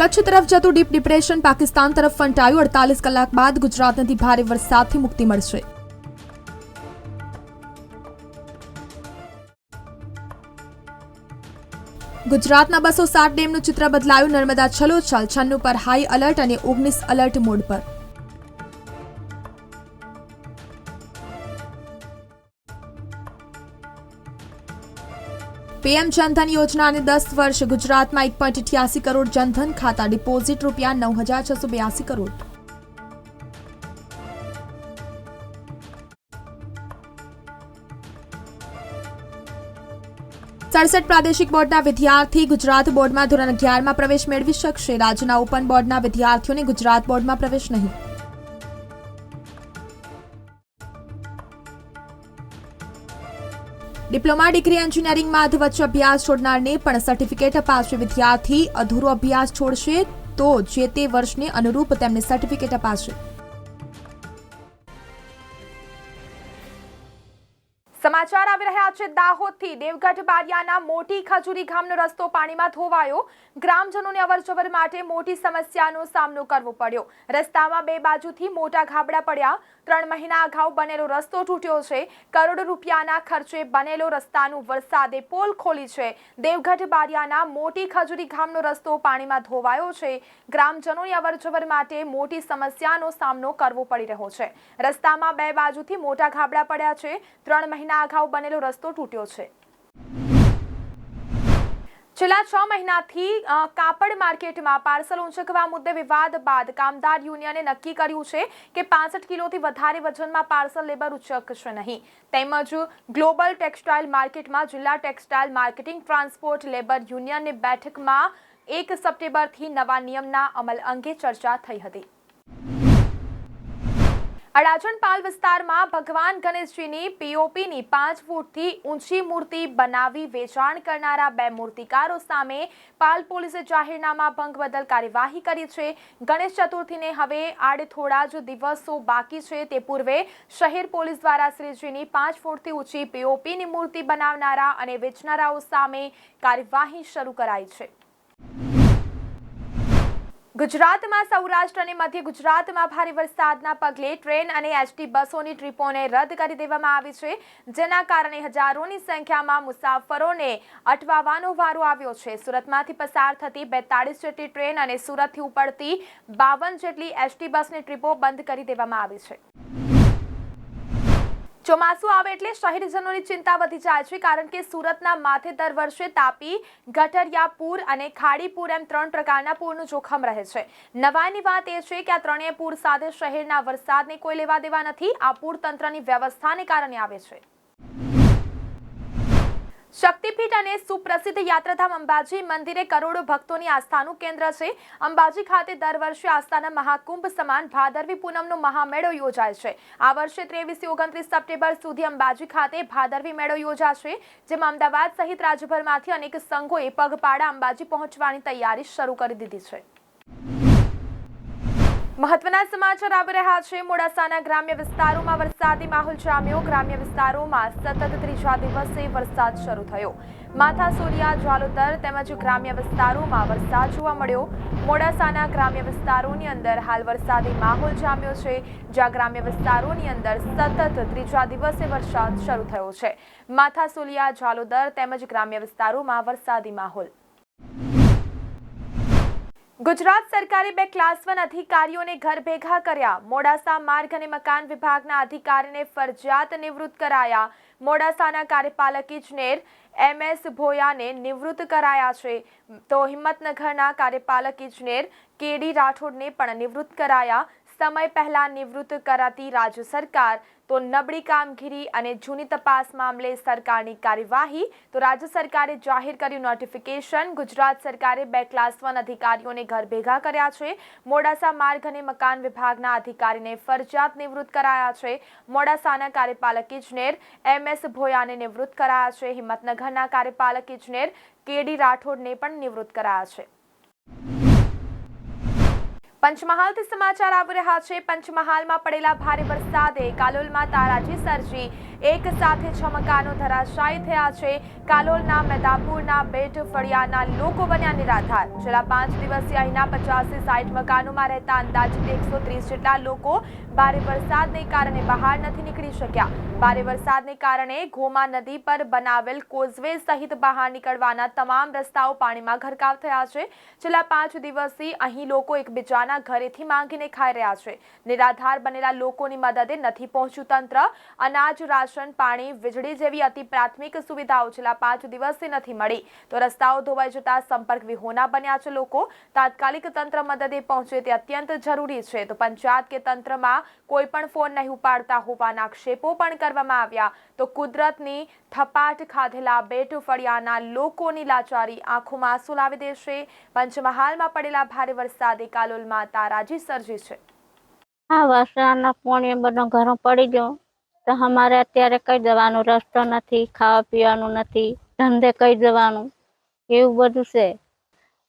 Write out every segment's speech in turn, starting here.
કચ્છ તરફ જતું deep depression Pakistan તરફ ફંટાયું. અડતાલીસ કલાક બાદ ગુજરાતમાંથી ભારે વરસાદથી મુક્તિ મળશે. ગુજરાતના બસો સાત ડેમનું ચિત્ર બદલાયું. નર્મદા છલોછલ, છન્નું પર હાઈ અલર્ટ અને ઓગણીસ અલર્ટ મોડ પર. પીએમ જનધન યોજનાને દસ વર્ષ ગુજરાતમાં એક પોઈન્ટ અઠ્યાસી કરોડ જનધન ખાતા ડિપોઝિટ રૂપિયા નવ હજાર છસો બ્યાસી કરોડ. સડસઠ પ્રાદેશિક બોર્ડના વિદ્યાર્થી ગુજરાત બોર્ડમાં ધોરણ અગિયારમાં પ્રવેશ મેળવી શકશે. રાજ્યના ઓપન બોર્ડના વિદ્યાર્થીઓને ગુજરાત બોર્ડમાં પ્રવેશ નહીં. ડિપ્લોમા, ડિગ્રી એન્જિનિયરિંગમાં અધ વચ્ચે અભ્યાસ છોડનારને પણ સર્ટિફિકેટ અપાશે. વિદ્યાર્થી અધૂરો અભ્યાસ છોડશે તો જે તે વર્ષને અનુરૂપ તેમને સર્ટિફિકેટ અપાશે. સમાચાર આવી રહ્યા છે દાહોદથી. દેવગઢ બારિયાના મોટી ખજૂરી ગામનો રસ્તો પાણીમાં ધોવાયો. ગ્રામજનોને અવરજવર માટે મોટી સમસ્યાનો સામનો કરવો પડ્યો. રસ્તામાં બે બાજુથી મોટા ગાબડા પડ્યા. ત્રણ મહિના અગાઉ બનેલો રસ્તો તૂટ્યો છે. કરોડો રૂપિયાના ખર્ચે બનેલો રસ્તાનું વરસાદે પોલ ખોલી છે. દેવગઢ બારિયાના મોટી ખજૂરી ગામનો રસ્તો પાણીમાં ધોવાયો છે. ગ્રામજનોની અવરજવર માટે મોટી સમસ્યાનો સામનો કરવો પડી રહ્યો છે. રસ્તામાં બે બાજુથી મોટા ગાબડા પડ્યા છે. ત્રણ મહિના અગાઉ બનેલો રસ્તો તૂટ્યો છે. છેલ્લા છ મહિનાથી કાપડ માર્કેટમાં પાર્સલ ઊંચકવા મુદ્દે વિવાદ બાદ કામદાર યુનિયને નક્કી કર્યું છે કે પાસઠ કિલોથી વધારે વજનમાં પાર્સલ લેબર ઉચકશે નહીં. તેમજ ગ્લોબલ ટેક્સટાઇલ માર્કેટમાં જિલ્લા ટેક્સટાઇલ માર્કેટિંગ ટ્રાન્સપોર્ટ લેબર યુનિયનની બેઠકમાં એક સપ્ટેમ્બરથી નવા નિયમના અમલ અંગે ચર્ચા થઈ હતી. અડાજણ પાલ વિસ્તારમાં ભગવાન ગણેશજીની પીઓપીની પાંચ ફૂટથી ઊંચી મૂર્તિ બનાવી વેચાણ કરનારા બે મૂર્તિકારો સામે પાલ પોલીસે જાહેરનામા ભંગ બદલ કાર્યવાહી કરી છે. ગણેશ ચતુર્થીને હવે આડે થોડા જ દિવસો બાકી છે. તે પૂર્વે શહેર પોલીસ દ્વારા શ્રીજીની પાંચ ફૂટથી ઊંચી પીઓપીની મૂર્તિ બનાવનારા અને વેચનારાઓ સામે કાર્યવાહી શરૂ કરાઈ છે. ગુજરાતમાં સૌરાષ્ટ્ર અને મધ્ય ગુજરાતમાં ભારે વરસાદના પગલે ટ્રેન અને એસટી બસોની ટ્રીપોને રદ કરી દેવામાં આવી છે, જેના કારણે હજારોની સંખ્યામાં મુસાફરોને અટવાવાનો વારો આવ્યો છે. સુરતમાંથી પસાર થતી બેતાળીસ જેટલી ટ્રેન અને સુરતથી ઉપડતી બાવન જેટલી એસટી બસની ટ્રીપો બંધ કરી દેવામાં આવી છે. ચોમાસું આવે એટલે શહેરીજનોની ચિંતા વધી જાય છે, કારણ કે સુરતના માથે દર વર્ષે તાપી ગટરિયા પૂર અને ખાડી પૂર એમ ત્રણ પ્રકારના પૂરનું જોખમ રહે છે. નવાઈની વાત એ છે કે આ ત્રણેય પૂર સાથે શહેરના વરસાદને કોઈ લેવા દેવા નથી, આ પૂર તંત્રની વ્યવસ્થાને કારણે આવે છે. શક્તિપીઠ અને સુપ્રસિદ્ધ યાત્રાધામ અંબાજી મંદિરે કરોડો ભક્તોની આસ્થાનું કેન્દ્ર છે. અંબાજી ખાતે દર વર્ષે આસ્થાના મહાકુંભ સમાન ભાદરવી પૂનમનો મહામેળો યોજાય છે. આ વર્ષે ત્રેવીસથી ઓગણત્રીસ સપ્ટેમ્બર સુધી અંબાજી ખાતે ભાદરવી મેળો યોજાશે, જેમાં અમદાવાદ સહિત રાજ્યભરમાંથી અનેક સંઘોએ પગપાળા અંબાજી પહોંચવાની તૈયારી શરૂ કરી દીધી છે. મહત્વના સમાચાર આવી રહ્યા છે. મોડાસાના ગ્રામ્ય વિસ્તારોમાં વરસાદી માહોલ જામ્યો. ગ્રામ્ય વિસ્તારોમાં સતત ત્રીજા દિવસે વરસાદ શરૂ થયો. માથા સોલિયા જાલોતર તેમજ ગ્રામ્ય વિસ્તારોમાં વરસાદ જોવા મળ્યો. મોડાસાના ગ્રામ્ય વિસ્તારોની અંદર હાલ વરસાદી માહોલ જામ્યો છે, જ્યાં ગ્રામ્ય વિસ્તારોની અંદર સતત ત્રીજા દિવસે વરસાદ શરૂ થયો છે. માથા સોલિયા જાલોદર તેમજ ગ્રામ્ય વિસ્તારોમાં વરસાદી માહોલ. ગુજરાત સરકારે બે ક્લાસ વન અધિકારીઓને ઘર ભેગા કર્યા. મોડાસા માર્ગ અને મકાન વિભાગના અધિકારીને ફરજિયાત નિવૃત્ત કરાયા. મોડાસાના કાર્યપાલક ઇજનેર એમ એસ ભોયાને નિવૃત્ત કરાયા છે. તો હિંમતનગરના કાર્યપાલક ઇજનેર કેડી રાઠોડને પણ નિવૃત્ત કરાયા. સમય પહેલા નિવૃત્ત કરાતી રાજ્ય સરકાર તો નબળી કામગીરી અને જૂની તપાસ મામલે સરકારની કાર્યવાહી. તો રાજ્ય સરકારે જાહેર કર્યું નોટિફિકેશન ગુજરાત સરકારે બે ક્લાસ વન અધિકારીઓને ઘર ભેગા કર્યા છે. મોડાસા માર્ગ અને મકાન વિભાગના અધિકારીને ફરજિયાત નિવૃત્ત કરાયા છે. મોડાસાના કાર્યપાલક ઇજનેર એમ એસ ભોયાને નિવૃત્ત કરાયા છે. હિંમતનગરના કાર્યપાલક ઇજનેર કેડી રાઠોડને પણ નિવૃત્ત કરાયા છે. પંચમહાલથી સમાચાર આવી રહ્યા છે. પંચમહાલમાં પડેલા ભારે વરસાદે કાલોલમાં તારાજી સર્જી. એક સાથે છ મકાનો ધરાશાયી થયા છે. કાલોલના મેદાપુરના બેટ ફળિયાના લોકો બન્યા નિરાધાર. છેલ્લા પાંચ દિવસથી અહીંના પચાસથી સાઠ મકાનોમાં રહેતા અંદાજિત એકસો ત્રીસ જેટલા લોકો ભારે વરસાદને કારણે બહાર નથી નીકળી શક્યા. ભારે વરસાદને કારણે ઘોમા નદી પર બનાવેલ કોઝવે સહિત બહાર નીકળવાના તમામ રસ્તાઓ પાણીમાં ગરકાવ થયા છે. છેલ્લા પાંચ દિવસથી અહીં લોકો એકબીજાના ઘરેથી માંગીને ખાઈ રહ્યા છે. નિરાધાર બનેલા લોકોની મદદે નથી પહોંચ્યું તંત્ર. અનાજ રાશન પાણી, વીજળી જેવી અતિ પ્રાથમિક સુવિધાઓ છેલ્લા પાંચ દિવસથી નથી મળી. તો રસ્તાઓ ધોવાઈ જતા સંપર્ક વિહોણા બન્યા છે લોકો. તાત્કાલિક તંત્ર મદદે પહોંચે તે અત્યંત જરૂરી છે. તો પંચાયત કે તંત્રમાં કોઈ પણ ફોન નહીં ઉપાડતા હોવાના આક્ષેપો પણ કરવામાં આવ્યા. તો કુદરતની થપાટ ખાધેલા બેટ ફળિયાના લોકોની લાચારી આંખોમાં આંસુ લાવી દેશે. પંચમહાલમાં પડેલા ભારે વરસાદે કાલોલમાં તારાજી સર્જી છે. હા વરસાદના પાણી બધો ઘરો પડી ગયો. તો અમારે અત્યારે કઈ જવાનો રસ્તો નથી, ખાવા પીવાનું નથી, ધંધે કઈ જવાનું એવું બધું છે.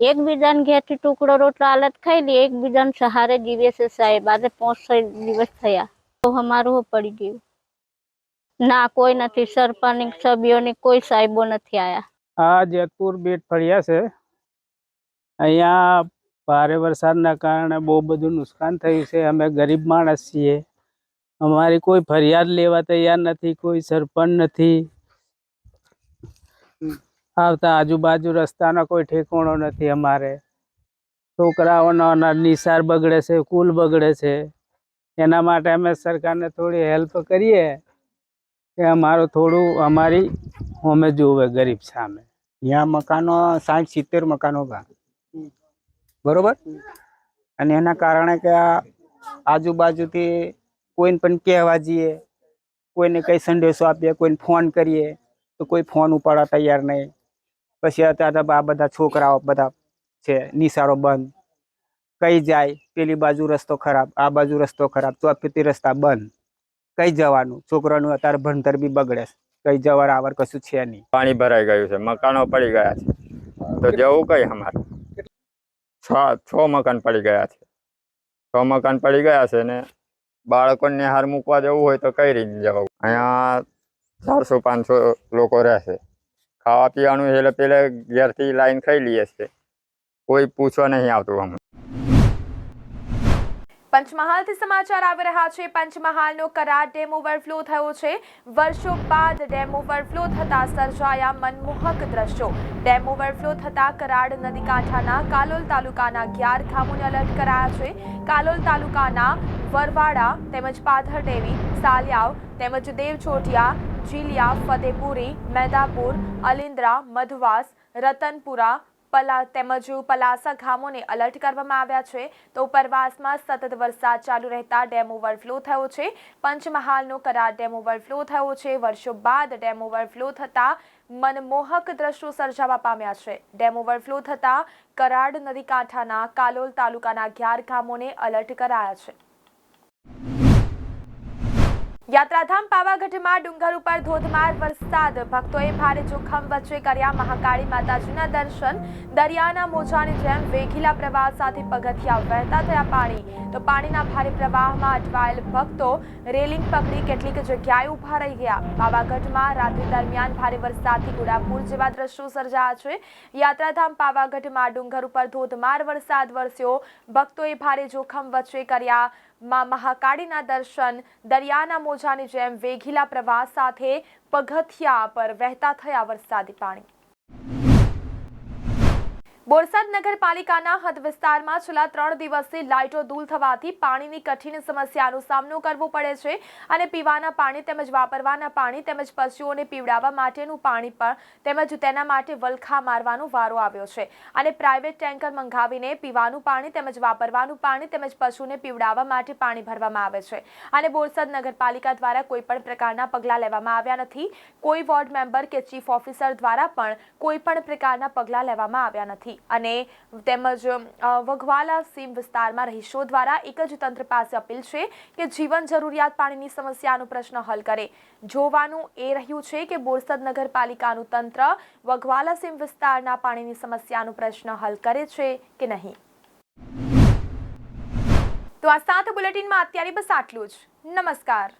એકબીજાને ઘેરથી ટુકડો રોટલો હાલત ખાઈ લઈએ એકબીજાને સહારે જીવે છે સાહેબ, આજે પાંચ છ દિવસ થયા. તો અમારું પડી ગયું? ના, કોઈ નથી સરપંચ સભ્યોની, કોઈ સાહેબો નથી આયા. આ જેતપુર બેટ ફળિયા છે. અહીંયા ભારે વરસાદના કારણે બહુ બધું નુકસાન થયું છે. અમે ગરીબ માણસ છીએ. અમારી કોઈ ફરિયાદ લેવા તૈયાર નથી કોઈ સરપંચ નથી. આવતા આજુબાજુ રસ્તાનો કોઈ ઠેકાણો નથી અમારે. છોકરાઓનો નિસાર બગડે છે કુલ બગડે છે. એના માટે અમે સરકારને થોડી હેલ્પ કરીએ કે અમારું થોડું અમારી અમે જોવે ગરીબ સામે. ત્યાં મકાનો સાઠ સિત્તેર મકાનો હતા બરોબર? અને એના કારણે કે આજુબાજુથી કોઈને પણ કહેવા જઈએ, કોઈને કઈ સંદેશો આપીએ, કોઈને ફોન કરીએ, તો કોઈ ફોન ઉપાડવા તૈયાર નહીં. પછી અત્યારે આ બધા છોકરાઓ બધા છે, નિશાળો બંધ. કઈ જાય, પેલી બાજુ રસ્તો ખરાબ, આ બાજુ રસ્તો ખરાબ ચોફેથી રસ્તા બંધ. કઈ જવાનું? છોકરાનું અત્યારે ભણતર બી બગડે કઈ જવાર આવર કશું છે નહીં. પાણી ભરાઈ ગયું છે, મકાનો પડી ગયા છે. તો જવું કઈ અમારે? છ છ મકાન પડી ગયા છે. છ મકાન પડી ગયા છે ને બાળકોને હાર મૂકવા જવું હોય તો કઈ રીતે જવું અહીંયા ચારસો, પાંચસો લોકો રહેશે. ખાવા પીવાનું એટલે પેલે ઘેરથી લાઈન ખાઈ લઈએ છીએ. કોઈ પૂછવા નહીં આવતું અમને. પંચમહાલથી સમાચાર આવી રહ્યા છે. પંચમહાલનો કરાર ડેમ ઓવરફ્લો થયો છે. વર્ષો બાદ ડેમ ઓવરફ્લો થતા સર્જાયા મનમોહક દ્રશ્યો. ડેમ ઓવરફ્લો થતા કરાડ નદી કાંઠાના કાલોલ તાલુકાના અગિયાર ગામોને અલર્ટ કરાયા છે. કાલોલ તાલુકાના વરવાડા તેમજ પાથરડેવી, સાલિયાવ તેમજ દેવચોટિયા, જીલિયા, ફતેપુરી, મેદાપુર અલિન્દ્રા મધવાસ, રતનપુરા પલા, તેમજ પલાસા ગામોને અલર્ટ કરવામાં આવ્યા છે. તો ઉપરવાસમાં સતત વરસાદ ચાલુ રહેતા ડેમ ઓવરફ્લો થયો છે. પંચમહાલનો કરાર ડેમ ઓવરફ્લો થયો છે. વર્ષો બાદ ડેમ ઓવરફ્લો થતા મનમોહક દ્રશ્યો સર્જાવા પામ્યા છે. ડેમ ઓવરફ્લો થતા કરાડ નદી કાંઠાના કાલોલ તાલુકાના અગિયાર ગામોને અલર્ટ કરાયા છે. યાત્રાધામ પાવાગઢમાં ડુંગર ઉપર ધોધમાર વરસાદ. ભક્તોએ ભારે જોખમ વચ્ચે કર્યા મહાકાળી માતાજીના દર્શન. દરિયાના મોજાની જેમ વેગીલા પ્રવાહ સાથે પગથિયા વહેતા થયા પાણી. તો પાણીના ભારે પ્રવાહમાં અટવાયેલ ભક્તો રેલિંગ પકડી કેટલીક જગ્યાએ ઊભા રહી ગયા. પાવાગઢમાં રાત્રિ દરમિયાન ભારે વરસાદથી ગુડાપુર જેવા દ્રશ્યો સર્જાયા છે. યાત્રાધામ પાવાગઢમાં ડુંગર ઉપર ધોધમાર વરસાદ વરસ્યો. ભક્તોએ ભારે જોખમ વચ્ચે કર્યા માં મહાકાળીના દર્શન, દરિયાના મોજાની જેમ વેઘીલા પ્રવાહ સાથે પગથિયા પર વહેતા થયા વરસાદી પાણી. બોરસદ નગરપાલિકાના હદ વિસ્તારમાં છેલ્લા ત્રણ દિવસથી લાઇટો દૂર થવાથી પાણીની કઠિન સમસ્યાનો સામનો કરવો પડે છે અને પીવાના પાણી તેમજ વાપરવાના પાણી તેમજ પશુઓને પીવડાવવા માટેનું પાણી પણ તેમજ તેના માટે વલખા મારવાનો વારો આવ્યો છે. અને પ્રાઇવેટ ટેન્કર મંગાવીને પીવાનું પાણી તેમજ વાપરવાનું પાણી તેમજ પશુને પીવડાવવા માટે પાણી ભરવામાં આવે છે. અને બોરસદ નગરપાલિકા દ્વારા કોઈ પણ પ્રકારના પગલાં લેવામાં આવ્યા નથી. કોઈ વોર્ડ મેમ્બર કે ચીફ ઓફિસર દ્વારા પણ કોઈ પણ પ્રકારના પગલાં લેવામાં આવ્યા નથી. અને તેમજ વઘવાલા સીમ વિસ્તારમાં રહીશો દ્વારા એક જ તંત્ર પાસે અપીલ છે કે જીવન જરૂરિયાત પાણીની સમસ્યાનો પ્રશ્ન હલ કરે. જોવાનું એ રહ્યું છે કે બોરસદ નગરપાલિકાનું તંત્ર વઘવાલા સીમ વિસ્તારના પાણીની સમસ્યાનો પ્રશ્ન હલ કરે છે કે નહીં? તો આ સાત બુલેટિનમાં અત્યારે બસ આટલું જ. નમસ્કાર.